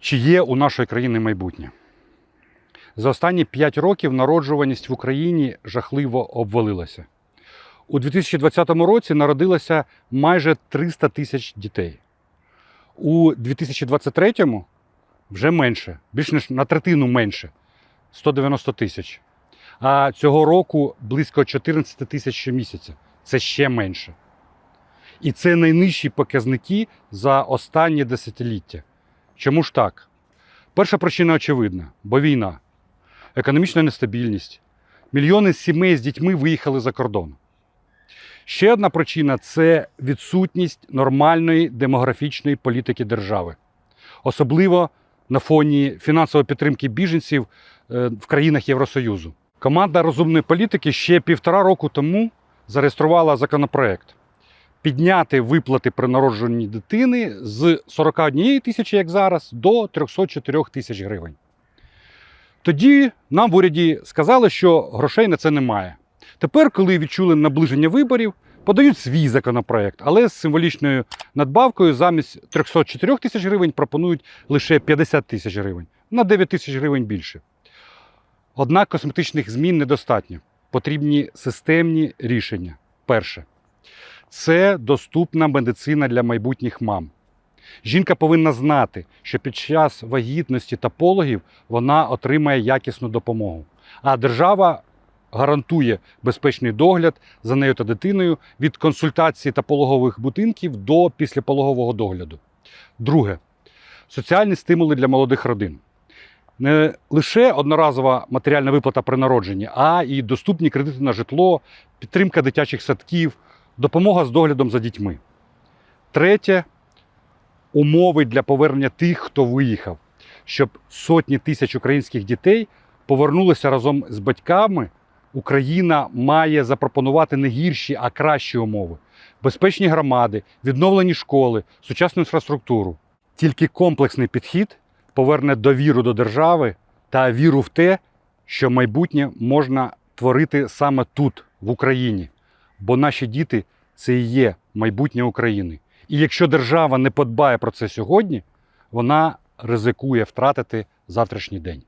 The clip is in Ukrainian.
Чи є у нашої країни майбутнє? За останні 5 років народжуваність в Україні жахливо обвалилася. У 2020 році народилося майже 300 тисяч дітей. У 2023 вже менше, більш ніж на третину менше 190 тисяч. А цього року близько 14 тисяч щомісяця. Це ще менше. І це найнижчі показники за останні десятиліття. Чому ж так? Перша причина очевидна, бо війна, економічна нестабільність. Мільйони сімей з дітьми виїхали за кордон. Ще одна причина це відсутність нормальної демографічної політики держави, особливо на фоні фінансової підтримки біженців е, в країнах Євросоюзу. Команда розумної політики ще півтора року тому зареєструвала законопроект підняти виплати при народженні дитини з 41 тисячі, як зараз, до 304 тисяч гривень. Тоді нам в уряді сказали, що грошей на це немає. Тепер, коли відчули наближення виборів, подають свій законопроект, але з символічною надбавкою замість 304 тисяч гривень пропонують лише 50 тисяч гривень на 9 тисяч гривень більше. Однак косметичних змін недостатньо. Потрібні системні рішення. Перше це доступна медицина для майбутніх мам. Жінка повинна знати, що під час вагітності та пологів вона отримає якісну допомогу. А держава гарантує безпечний догляд за нею та дитиною від консультації та пологових будинків до післяпологового догляду. Друге соціальні стимули для молодих родин. Не лише одноразова матеріальна виплата при народженні, а і доступні кредити на житло, підтримка дитячих садків, допомога з доглядом за дітьми. Третє умови для повернення тих, хто виїхав, щоб сотні тисяч українських дітей повернулися разом з батьками. Україна має запропонувати не гірші, а кращі умови: безпечні громади, відновлені школи, сучасну інфраструктуру. Тільки комплексний підхід поверне довіру до держави та віру в те, що майбутнє можна творити саме тут, в Україні. Бо наші діти це і є майбутнє України. І якщо держава не подбає про це сьогодні, вона ризикує втратити завтрашній день.